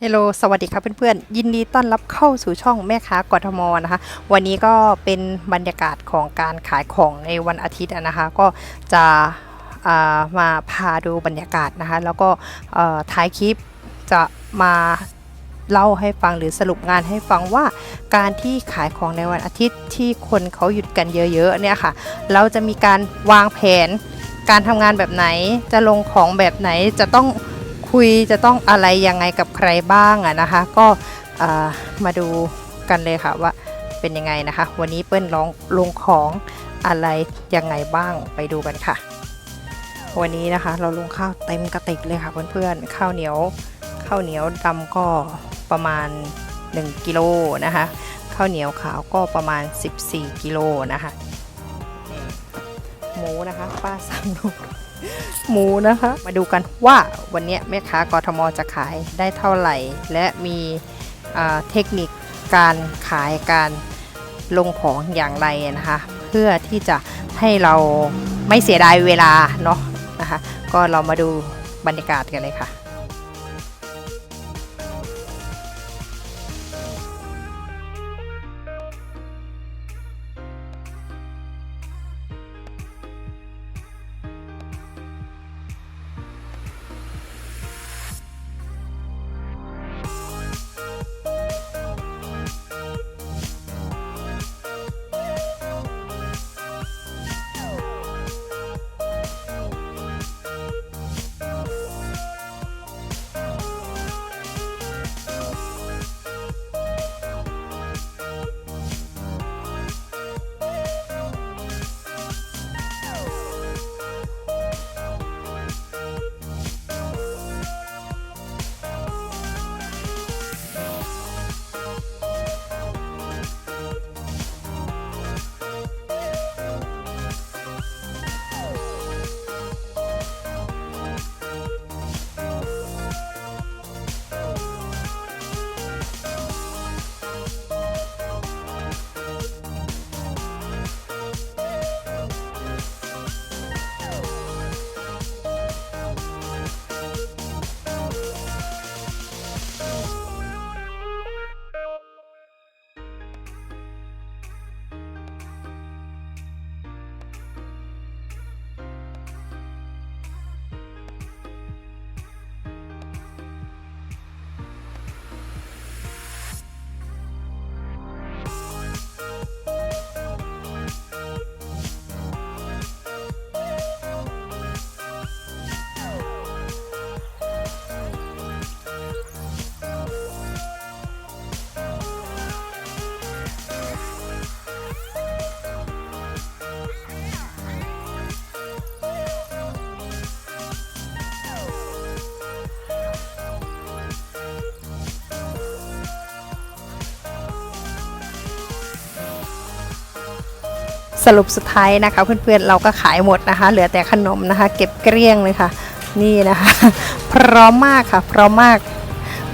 เฮลโลสวัสดีครับเพื่อนๆ ยินดีต้อนรับเข้าสู่ช่องแม่ค้ากทมนะคะ วันนี้ก็เป็นบรรยากาศของการขายของในวันอาทิตย์นะคะ ก็จะามาพาดูบรรยากาศนะคะ แล้วก็ท้ายคลิปจะมาเล่าให้ฟังหรือสรุปงานให้ฟังว่าการที่ขายของในวันอาทิตย์ที่คนเขาหยุดกันเยอะๆเนี่ยค่ะ เราจะมีการวางแผนการทำงานแบบไหน จะลงของแบบไหนจะต้อง คุยจะต้องอะไรยังไงกับใครบ้างอะนะคะ ก็มาดูกันเลยค่ะว่าเป็นยังไงนะคะ วันนี้เปิ้ลลองลงของอะไรยังไงบ้างไปดูกันค่ะ วันนี้นะคะเราลงข้าวเต็มกระติกเลยค่ะเพื่อนๆข้าวเหนียวข้าวเหนียวดำก็ประมาณ 1กิโลนะคะข้าวเหนียวขาวก็ประมาณ 14กิโลนะคะหมูนะคะป้าสั่งหนู หมูนะคะ มาดูกันว่าวันนี้แม่ค้ากทมจะขายได้เท่าไหร่ และมีเทคนิคการขายการลงของอย่างไรนะคะ เพื่อที่จะให้เราไม่เสียดายเวลาเนาะนะคะ ก็เรามาดูบรรยากาศกันเลยค่ะ สรุปสุดท้ายนะคะเพื่อนๆเราก็ขายหมดนะคะ เหลือแต่ขนมนะคะ เก็บเกลี้ยงเลยค่ะ นี่นะคะ พร้อมมากค่ะ พร้อมมาก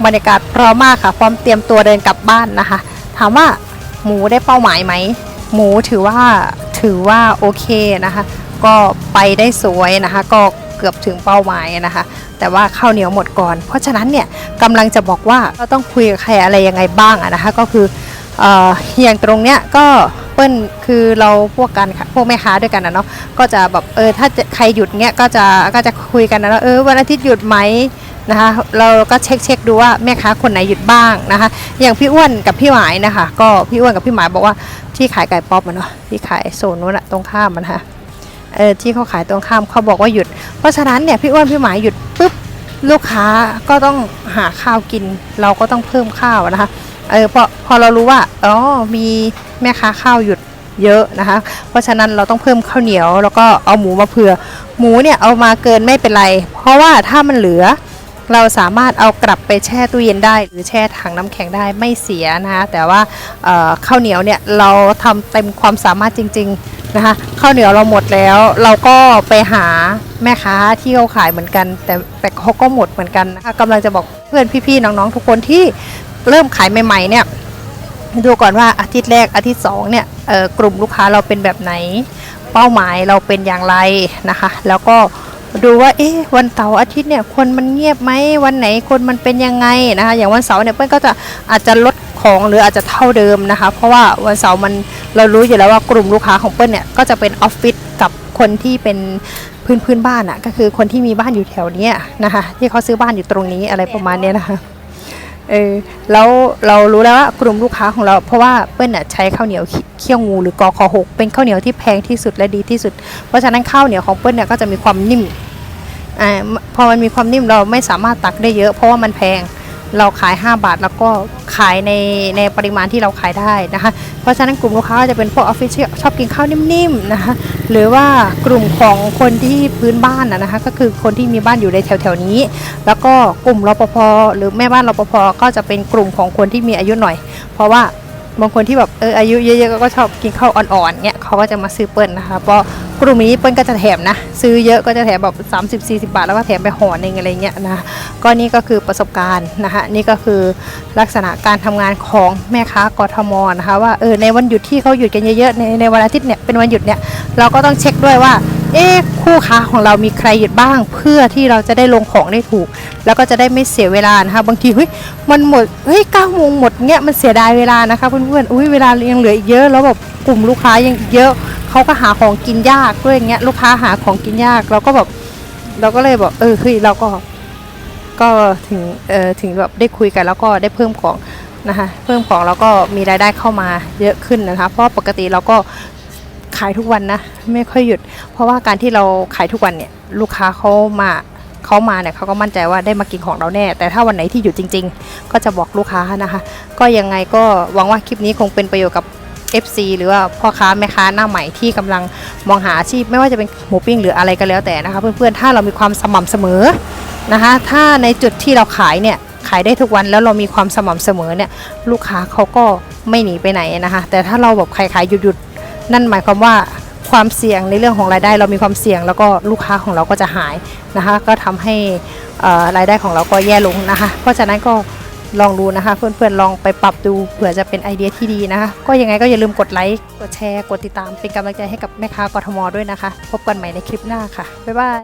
บรรยากาศพร้อมมากค่ะ พร้อมเตรียมตัวเดินกลับบ้านนะคะ ถามว่าหมูได้เป้าหมายไหม หมูถือว่าถือว่าโอเคนะคะ ก็ไปได้สวยนะคะ ก็เกือบถึงเป้าหมายนะคะ แต่ว่าข้าวเหนียวหมดก่อน เพราะฉะนั้นเนี่ยกำลังจะบอกว่าเราต้องคุยกับใครอะไรยังไงบ้างะนะคะ ก็คืออออย่างตรงเนี้ยก็ เปิ้ลคือเราพวกกันค่ะพวกแม่ค้าด้วยกันนะเนาะก็จะแบบเออถ้าใครหยุดเนี้ยก็จะก็จะคุยกันนะว่าเออวันอาทิตย์หยุดไหมนะคะเราก็เช็คเช็คดูว่าแม่ค้าคนไหนหยุดบ้างนะคะ อย่างพี่อ้วนกับพี่หมายนะคะ ก็พี่อ้วนกับพี่หมายบอกว่าที่ขายไก่ป๊อปมันเนาะที่ขายโซนนู้นอะตรงข้ามมันนะคะเออที่เขาขายตรงข้ามเขาบอกว่าหยุด เพราะฉะนั้นเนี่ยพี่อ้วนพี่หมายหยุดปุ๊บลูกค้าก็ต้องหาข้าวกิน เราก็ต้องเพิ่มข้าวนะคะ เออพอพอเรารู้ว่าอ๋อมีแม่ค้าข้าวหยุดเยอะนะคะ เพราะฉะนั้นเราต้องเพิ่มข้าวเหนียว แล้วก็เอาหมูมาเผื่อ หมูเนี่ยเอามาเกินไม่เป็นไร เพราะว่าถ้ามันเหลือ เราสามารถเอากลับไปแช่ตู้เย็นได้ หรือแช่ถังน้ำแข็งได้ไม่เสียนะคะแต่ว่าข้าวเหนียวเนี่ยเราทำเต็มความสามารถจริง ๆนะคะข้าวเหนียวเราหมดแล้ว เราก็ไปหาแม่ค้าที่เขาขายเหมือนกัน แต่แต่เขาก็หมดเหมือนกันนะคะกำลังจะบอกเพื่อนพี่ๆน้องๆทุกคนที่ เริ่มขายใหม่ ๆ เนี่ยดูก่อนว่าอาทิตย์แรกอาทิตย์สองเนี่ยกลุ่มลูกค้าเราเป็นแบบไหน เป้าหมายเราเป็นอย่างไรนะคะ แล้วก็ดูว่าเอ๊ะวันเสาร์อาทิตย์เนี่ยคนมันเงียบไหมวันไหนคนมันเป็นยังไงนะคะ อย่างวันเสาร์เนี่ยเปิ้ลก็จะอาจจะลดของหรืออาจจะเท่าเดิมนะคะ เพราะว่าวันเสาร์มันเรารู้อยู่แล้วว่ากลุ่มลูกค้าของเปิ้ลเนี่ยก็จะเป็นออฟฟิศกับคนที่เป็นพื้นพื้นบ้านอะ่ะก็คือคนที่มีบ้านอยู่แถวนี้นะคะที่เขาซื้อบ้านอยู่ตรงนี้อะไรประมาณนี้นะคะ เออแล้วเรารู้แล้วว่ากลุ่มลูกค้าของเรา เพราะว่าเปิ้ลน่ะใช้ข้าวเหนียวเคี่ยวงูหรือกอคอหกเป็นข้าวเหนียวที่แพงที่สุดและดีที่สุด เพราะฉะนั้นข้าวเหนียวของเปิ้ลเนี่ยก็จะมีความนิ่มอ่าพอมันมีความนิ่มเราไม่สามารถตักได้เยอะ เพราะว่ามันแพง เราขาย 5 บาท แล้วก็ขายในในปริมาณที่เราขายได้นะคะ เพราะฉะนั้นกลุ่มลูกค้าจะเป็นพวกออฟฟิศชอบกินข้าวนิ่มๆนะคะหรือว่ากลุ่มของคนที่พื้นบ้านนะนะคะก็คือคนที่มีบ้านอยู่ในแถวๆนี้ แล้วก็กลุ่มรปภหรือแม่บ้านรปภก็จะเป็นกลุ่มของคนที่มีอายุหน่อย เพราะว่าบางคนที่แบบเอออายุเยอะๆก็ชอบกินข้าวอ่อนๆเงี้ยเขาก็จะมาซื้อเปิ้ลนะคะเพราะ กลุ่มนี้เปิ้ลก็จะแถมนะ ซื้อเยอะก็จะแถมแบบ 30 40 บาท แล้วก็แถมไปห่อหนึ่งอะไรเงี้ยนะก็นี่ก็คือประสบการณ์นะคะนี่ก็คือลักษณะการทำงานของแม่ค้ากทมนะคะว่าเออในวันหยุดที่เขาหยุดกันเยอะๆในในวันอาทิตย์เนี่ยเป็นวันหยุดเนี่ยเราก็ต้องเช็คด้วยว่าเอ๊ะคู่ค้าของเรามีใครหยุดบ้าง เพื่อที่เราจะได้ลงของได้ถูก แล้วก็จะได้ไม่เสียเวลานะคะบางทีเฮ้ยมันหมดเฮ้ยเก้าโมงหมดเงี้ยมันเสียดายเวลานะคะเพื่อนๆอุ้ยเวลายังเหลืออีกเยอะแล้วแบบกลุ่มลูกค้ายังอีกเยอะ เขาก็หาของกินยากด้วยอย่างเงี้ยลูกค้าหาของกินยาก เราก็แบบเราก็เลยบอกเออเฮ้ยเราก็ก็ถึงเออถึงแบบได้คุยกันแล้วก็ได้เพิ่มของนะคะเพิ่มของแล้วก็มีรายได้เข้ามาเยอะขึ้นนะคะ เพราะปกติเราก็ขายทุกวันนะไม่ค่อยหยุด เพราะว่าการที่เราขายทุกวันเนี่ยลูกค้าเขามาเขามาเนี่ยเขาก็มั่นใจว่าได้มากินของเราแน่ แต่ถ้าวันไหนที่หยุดจริง ๆ ก็จะบอกลูกค้านะคะ ก็ยังไงก็หวังว่าคลิปนี้คงเป็นประโยชน์กับ FC หรือว่าพ่อค้าแม่ค้าหน้าใหม่ที่กำลังมองหาอาชีพ ไม่ว่าจะเป็นหมูปิ้งหรืออะไรก็แล้วแต่นะคะ เพื่อนๆถ้าเรามีความสม่ำเสมอนะคะ ถ้าในจุดที่เราขายเนี่ยขายได้ทุกวันแล้วเรามีความสม่ำเสมอเนี่ยลูกค้าเขาก็ไม่หนีไปไหนนะคะ แต่ถ้าเราแบบขายขายหยุดหยุดนั่นหมายความว่าความเสี่ยงในเรื่องของรายได้เรามีความเสี่ยง แล้วก็ลูกค้าของเราก็จะหายนะคะ ก็ทำให้อ่อรายได้ของเราก็แย่ลงนะคะ เพราะฉะนั้นก็ ลองดูนะคะ เพื่อนๆลองไปปรับดูเผื่อจะเป็นไอเดียที่ดีนะคะก็ยังไงก็อย่าลืมกดไลค์กดแชร์กดติดตามเป็นกำลังใจให้กับแม่ค้ากทมด้วยนะคะ พบกันใหม่ในคลิปหน้าค่ะบ๊ายบาย